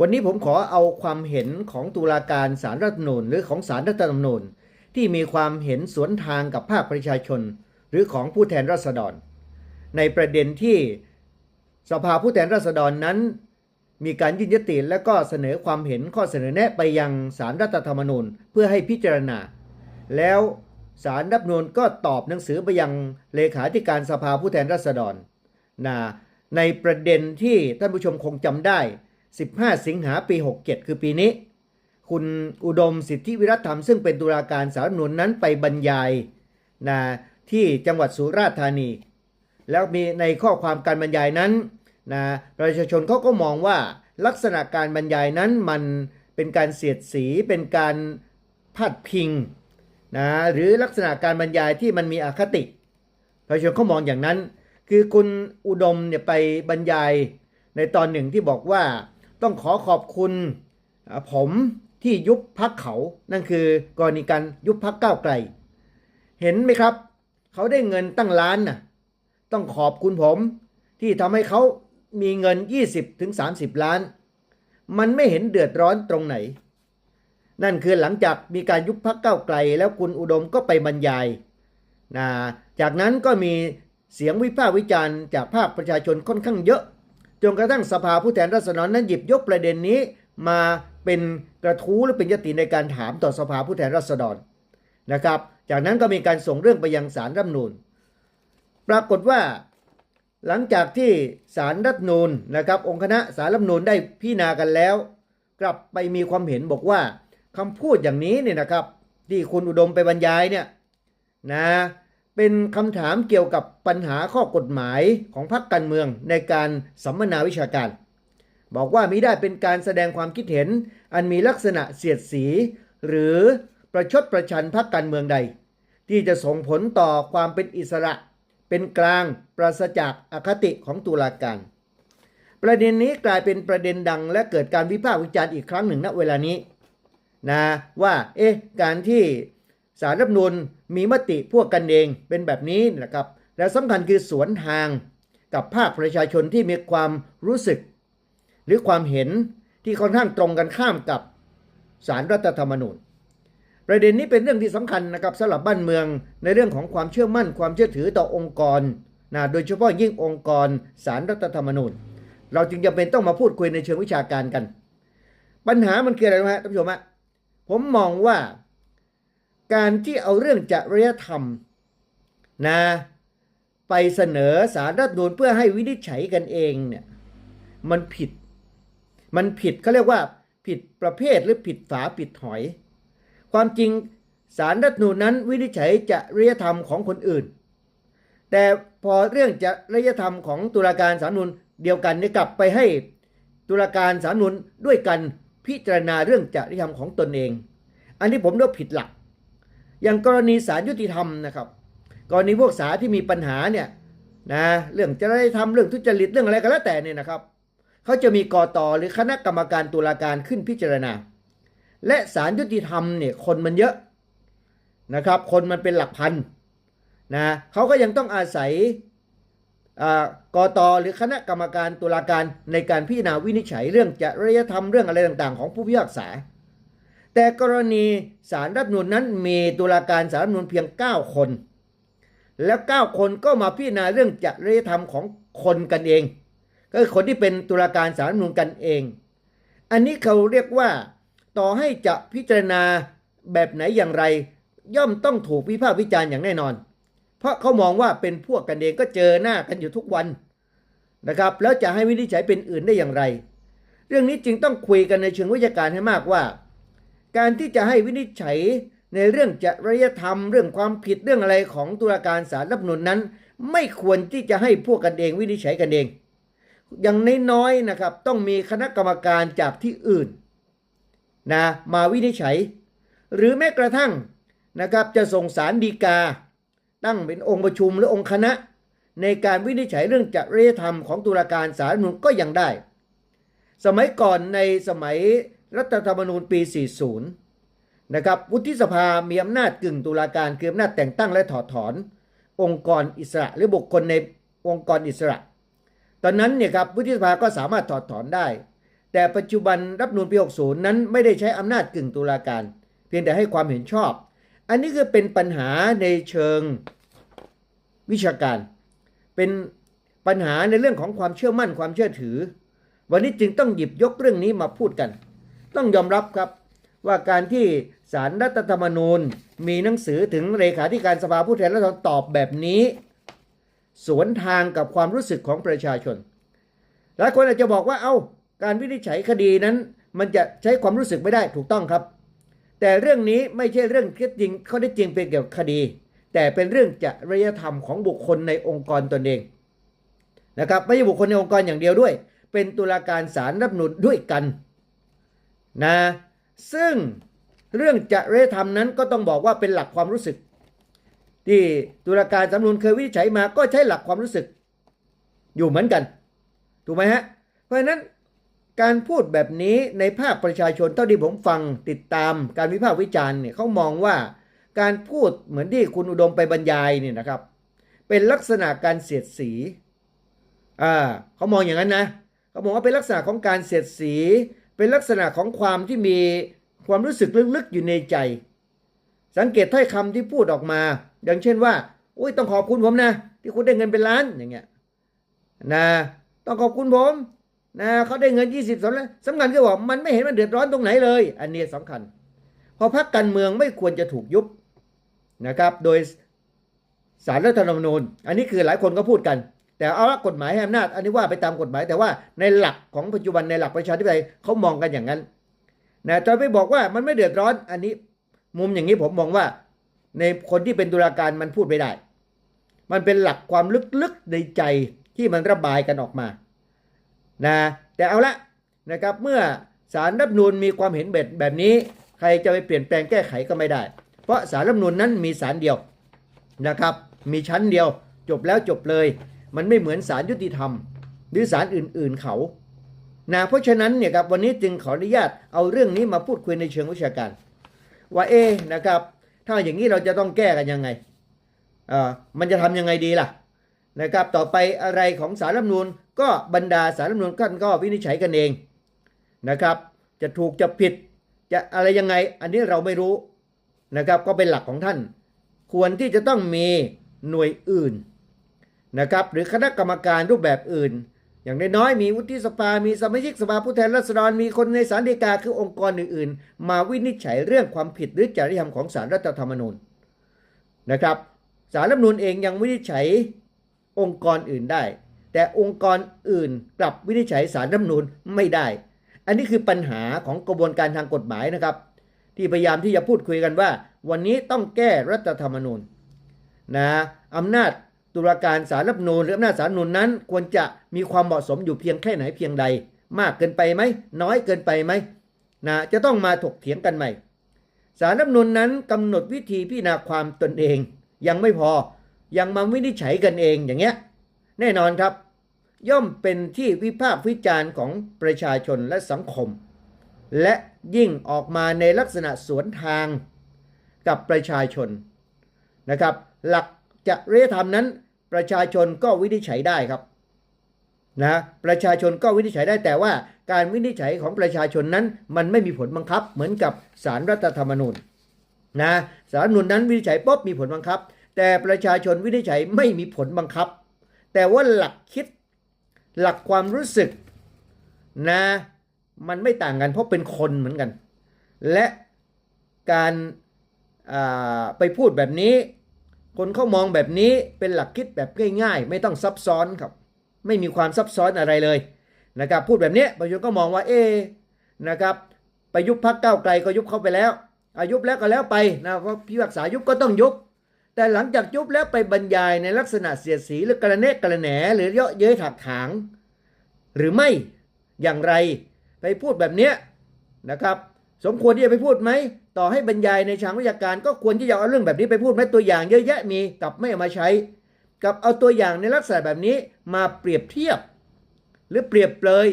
วันนี้ผมขอเอาความเห็นของตุลาการสารรัฐธรรมนูญหรือของสารรัฐธรรมนูญที่มีความเห็นสวนทางกับภาคประชาชน หรือของผู้แทนราษฎร ในประเด็นที่สภาผู้แทนราษฎรนั้น มีการยื่นยติและก็เสนอความเห็นข้อเสนอแนะไปยังสารรัฐธรรมนูญเพื่อให้พิจารณา แล้วสารรัฐมนูญก็ตอบหนังสือไปยังเลขาธิการสภาผู้แทนราษฎรนะในประเด็นที่ท่านผู้ชมคงจำได้ 15 สิงหาปี 67 คือปีนี้ คุณอุดมสิทธิวิรัตธรรมซึ่งเป็นตุลาการสารรัฐธรรมนูญนั้นไปบรรยายนะที่จังหวัดสุราษฎร์ธานี แล้วมีในข้อความการบรรยายนั้นนะประชาชนเขาก็มองว่าลักษณะการบรรยายนั้นมันเป็นการเสียดสีเป็นการพาดพิงนะหรือลักษณะการบรรยายที่มันมีอคติ ประชาชนเขามองอย่างนั้น คือคุณอุดมเนี่ยไปบรรยายในตอนหนึ่งที่บอกว่า ต้องขอขอบคุณผมที่ยุบพักเขานั่นคือกรณีการยุบพักก้าวไกล เห็นไหมครับ เขาได้เงินตั้งล้านน่ะต้องขอบคุณผมที่ทำให้เขามีเงิน 20ถึง30 ล้าน มันไม่เห็นเดือดร้อนตรงไหน นั่นคือหลังจากมีการยุบพักเก้าวไกล แล้วคุณอุดมก็ไปบรรยายนะจากนั้นก็มีเสียงวิพากษ์วิจารณ์จากภาคประชาชนค่อนข้างเยอะ จนกระทั่งสภาผู้แทนราษฎรนั้นหยิบยกประเด็นนี้ มาเป็นกระทู้หรือเป็นยติในการถามต่อสภาผู้แทนราษฎรนะครับ จากนั้นก็มีการส่งเรื่องไปยังสารรัฐนูญปรากฏว่า หลังจากที่สารรัฐนูญนะครับ องค์คณะสารรัฐนูญได้พิจารณากันแล้ว กลับไปมีความเห็นบอกว่าคำพูดอย่างนี้เนี่ยนะครับ ที่คุณอุดมไปบรรยายเนี่ยนะ เป็นคำถามเกี่ยวกับปัญหาข้อกฎหมายของพรรคการเมืองในการสัมมนาวิชาการ บอกว่ามิได้เป็นการแสดงความคิดเห็น อันมีลักษณะเสียดสี หรือประชดประชันพรรคการเมืองใด ที่จะส่งผลต่อความเป็นอิสระ เป็นกลางปราศจากอคติของตุลาการ ประเด็นนี้กลายเป็นประเด็นดังและเกิดการวิพากษ์วิจารณ์อีกครั้งหนึ่งณเวลานี้นะว่าเอ๊ะการที่ สารรัฐมนูญมีมติพวกกันเองเป็นแบบนี้นะครับและสำคัญคือสวนทางกับภาคประชาชนที่มีความรู้สึก หรือความเห็นที่ค่อนข้างตรงกันข้ามกับสารรัฐธรรมนูญ ประเด็นนี้เป็นเรื่องที่สำคัญนะครับสำหรับบ้านเมืองในเรื่องของความเชื่อมั่นความเชื่อถือต่อองค์กรนะโดยเฉพาะยิ่งองค์กรสารรัฐธรรมนูญ เราจึงจำเป็นต้องมาพูดคุยในเชิงวิชาการกัน ปัญหามันคืออะไรนะฮะท่านผู้ชมฮะผมมองว่า การที่เอาเรื่องจริยธรรมนะไปเสนอสารรัฐนูญเพื่อให้วินิจฉัยกันเองเนี่ยมันผิด มันผิดเขาเรียกว่า ผิดประเภทหรือผิดฝาผิดหอย ความจริงสารรัฐนูญนั้นวินิจฉัยจริยธรรมของคนอื่น แต่พอเรื่องจริยธรรมของตุลาการสารนูญเดียวกันเนี่ยกลับไปให้ตุลาการสารนูญด้วยกันพิจารณาเรื่องจริยธรรมของตนเอง อันนี้ผมเรียกว่าผิดหลัก อย่างกรณีศาลยุติธรรมนะครับ กรณีพวกศาลที่มีปัญหาเนี่ยนะเรื่องจริยธรรมเรื่องทุจริตเรื่องอะไรก็แล้วแต่เนี่ยนะครับเขาจะมีกอตหรือคณะกรรมการตุลาการขึ้นพิจารณา และศาลยุติธรรมเนี่ยคนมันเยอะนะครับ คนมันเป็นหลักพันนะเขาก็ยังต้องอาศัยอ่ากตหรือคณะกรรมการตุลาการในการพิจารณาวินิจฉัยเรื่องจริยธรรมเรื่องอะไรต่างๆ ของผู้พิพากษา แต่กรณีสารรัฐนูญนั้นมีตุลาการสารรัฐนูญเพียง 9 คน แล้ว 9 คนก็มาพิจารณาเรื่องจริยธรรมของคนกันเอง ก็คือคนที่เป็นตุลาการสารรัฐนูญกันเอง อันนี้เขาเรียกว่า ต่อให้จะพิจารณาแบบไหนอย่างไร ย่อมต้องถูกวิพากษ์วิจารณ์อย่างแน่นอน เพราะเขามองว่าเป็นพวกกันเองก็เจอหน้ากันอยู่ทุกวันนะครับแล้วจะให้วินิจฉัยเป็นอื่นได้อย่างไร เรื่องนี้จึงต้องคุยกันในเชิงวิชาการให้มากว่า การที่จะให้วินิจฉัยในเรื่องจริยธรรม เรื่องความผิดเรื่องอะไรของตุลาการศาลรัฐธรรมนูญนั้น ไม่ควรที่จะให้พวกกันเองวินิจฉัยกันเอง อย่างน้อยๆนะครับ ต้องมีคณะกรรมการจากที่อื่นนะมาวินิจฉัย หรือแม้กระทั่งนะครับจะส่งสารดีกา ตั้งเป็นองค์ประชุมหรือองค์คณะ ในการวินิจฉัยเรื่องจริยธรรมของตุลาการศาลรัฐธรรมนูญก็ยังได้ สมัยก่อนในสมัย รัฐธรรมนูญปี 40 นะครับ วุฒิสภามีอำนาจกึ่งตุลาการคืออำนาจแต่งตั้งและถอดถอน องค์กรอิสระหรือบุคคลในองค์กรอิสระ ตอนนั้นเนี่ยครับวุฒิสภาก็สามารถถอดถอนได้ แต่ปัจจุบันรัฐมนูลปี 60 นั้นไม่ได้ใช้อำนาจกึ่งตุลาการ เพียงแต่ให้ความเห็นชอบ อันนี้คือเป็นปัญหาในเชิงวิชาการ เป็นปัญหาในเรื่องของความเชื่อมั่นความเชื่อถือ วันนี้จึงต้องหยิบยกเรื่องนี้มาพูดกัน ต้องยอมรับครับว่าการที่สารรัฐธรรมนูญมีหนังสือถึงเลขาธิการสภาผู้แทนราษฎรตอบแบบนี้ สวนทางกับความรู้สึกของประชาชน หลายคนอาจจะบอกว่าเอา้าการวินิจฉัยคดีนั้น มันจะใช้ความรู้สึกไม่ได้ถูกต้องครับ แต่เรื่องนี้ไม่ใช่เรื่องเท็จจริงข้อเท็จจริงเป็นเกี่ยวกับคดี แต่เป็นเรื่องจริยธรรมของบุคคลในองค์กรตนเองนะครับไม่ใช่บุคคลในองค์กรอย่างเดียวด้วย เป็นตุลาการศาลรัฐธรรมนุนด้วยกัน นะซึ่งเรื่องจริยธรรมนั้นก็ต้องบอกว่าเป็นหลักความรู้สึก ที่ตุลาการสำนวนเคยวิจัยมาก็ใช้หลักความรู้สึก อยู่เหมือนกัน ถูกไหมฮะ เพราะฉะนั้นการพูดแบบนี้ในภาคประชาชนเท่าที่ผมฟังติดตามการวิพากษ์วิจารณ์เนี่ยเขามองว่าการพูดเหมือนที่คุณอุดมไปบรรยายเนี่ยนะครับ เป็นลักษณะการเสียดสีอ่าเขามองอย่างนั้นนะเขาบอกว่าเป็นลักษณะของการเสียดสี เป็นลักษณะของความที่มีความรู้สึกลึกๆอยู่ในใจ สังเกตถ้อยคำที่พูดออกมา อย่างเช่นว่าอุ้ยต้องขอบคุณผมนะ ที่คุณได้เงินเป็นล้านอย่างเงี้ยนะต้องขอบคุณผมนะเขาได้เงิน 20สองล้านสำคัญก็บอกมันไม่เห็นมันเดือดร้อนตรงไหนเลย อันนี้สำคัญพราะพรรคการเมืองไม่ควรจะถูกยุบนะครับ โดยสารรัฐธรรมนูญ อันนี้คือหลายคนก็พูดกัน แต่เอาละกฎหมายให้อำนาจอันนี้ว่าไปตามกฎหมาย แต่ว่าในหลักของปัจจุบันในหลักประชาธิปไตยเขามองกันอย่างนั้นนะจะไปบอกว่ามันไม่เดือดร้อน อันนี้มุมอย่างนี้ผมมองว่า ในคนที่เป็นตุลาการมันพูดไม่ได้ มันเป็นหลักความลึกๆในใจที่มันระบายกันออกมานะแต่เอาละนะครับเมื่อสารรัฐธรรมนูญมีความเห็นแบบแบบนี้ ใครจะไปเปลี่ยนแปลงแก้ไขก็ไม่ได้ เพราะสารรัฐธรรมนูญนั้นมีสารเดียวนะครับ มีชั้นเดียวจบแล้วจบเลย มันไม่เหมือนสารยุติธรรม หรือสารอื่น ๆเขานะเพราะฉะนั้นเนี่ยครับวันนี้จึงขออนุญาตเอาเรื่องนี้มาพูดคุยในเชิงวิชาการ ว่าเอ๊นะครับ ถ้าอย่างนี้เราจะต้องแก้กันยังไงเอ่ามันจะทำยังไงดีล่ะนะครับต่อไปอะไรของสารรัฐนูญก็บรรดาสารรัฐนูญท่านก็วินิจฉัยกันเองนะครับ จะถูกจะผิดจะอะไรยังไง อันนี้เราไม่รู้นะครับก็เป็นหลักของท่าน ควรที่จะต้องมีหน่วยอื่น นะครับหรือคณะกรรมการรูปแบบอื่น อย่างน้อยๆมีวุฒิสภา มีสมาชิกสภาผู้แทนราษฎร มีคนในศาลฎีกาคือองค์กรอื่นๆ มาวินิจฉัยเรื่องความผิดหรือจริยธรรมของสารรัฐธรรมนูญนะครับสารรัฐธรรมนูญเองยังวินิจฉัยองค์กรอื่นได้ แต่องค์กรอื่นกลับวินิจฉัยสารรัฐธรรมนูญไม่ได้ อันนี้คือปัญหาของกระบวนการทางกฎหมายนะครับ ที่พยายามที่จะพูดคุยกันว่า วันนี้ต้องแก้รัฐธรรมนูญนะอำนาจ ตุลาการสารรัฐธรรมนูญหรืออำนาจสารนูญนั้น ควรจะมีความเหมาะสมอยู่เพียงแค่ไหนเพียงใด มากเกินไปไหมน้อยเกินไปไหมนะจะต้องมาถกเถียงกันใหม่ สารรัฐธรรมนูญนั้นกำหนดวิธีพิจารณาความตนเอง ยังไม่พอยังมาวินิจฉัยกันเองอย่างเงี้ยแน่นอนครับ ย่อมเป็นที่วิพากษ์วิจารณ์ของประชาชนและสังคม และยิ่งออกมาในลักษณะสวนทางกับประชาชนนะครับ หลักจริยธรรมนั้น ประชาชนก็วินิจฉัยได้ครับนะประชาชนก็วินิจฉัยได้แต่ว่า การวินิจฉัยของประชาชนนั้น มันไม่มีผลบังคับ เหมือนกับสารรัฐธรรมนูญนะสารรัฐธรรมนูญนั้นวินิจฉัยปุ๊บมีผลบังคับ แต่ประชาชนวินิจฉัยไม่มีผลบังคับ แต่ว่าหลักคิดหลักความรู้สึกนะมันไม่ต่างกันเพราะเป็นคนเหมือนกัน และการไปพูดแบบนี้ คนเขามองแบบนี้เป็นหลักคิดแบบง่าย ๆ ไม่ต้องซับซ้อนครับ ไม่มีความซับซ้อนอะไรเลยนะครับ พูดแบบนี้ประชาชนก็มองว่าเอนะครับไปยุบพักเก้าไกลก็ยุบเข้าไปแล้วอายุบแล้วก็แล้วไปนะเพราะพิพากษายุบก็ต้องยุบ แต่หลังจากยุบแล้วไปบรรยายในลักษณะเสียดสีหรือกระเนกกระแหนหรือเยาะเย้ยถักถาง หรือไม่อย่างไรไปพูดแบบเนี้ยนะครับ สมควรที่จะไปพูดไหม ต่อให้บรรยายในทางวิชาการ ก็ควรที่จะเอาเรื่องแบบนี้ไปพูดไหมตัวอย่างเยอะแยะมีกับไม่เอามาใช้ กับเอาตัวอย่างในลักษณะแบบนี้มาเปรียบเทียบ หรือเปรียบเปรย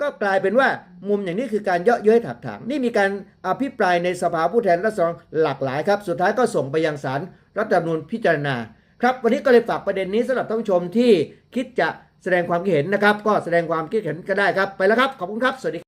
ก็กลายเป็นว่ามุมอย่างนี้คือการเยาะเย้ยถักถางนี่มีการอภิปรายในสภาผู้แทนราษฎรหลากหลายครับ สุดท้ายก็ส่งไปยังศาลรัฐธรรมนูญพิจารณา ครับ วันนี้ก็เลยฝากประเด็นนี้สำหรับท่านผู้ชมที่คิดจะแสดงความคิดเห็นนะครับ ก็แสดงความคิดเห็นก็ได้ครับไปแล้วครับขอบคุณครับสวัสดี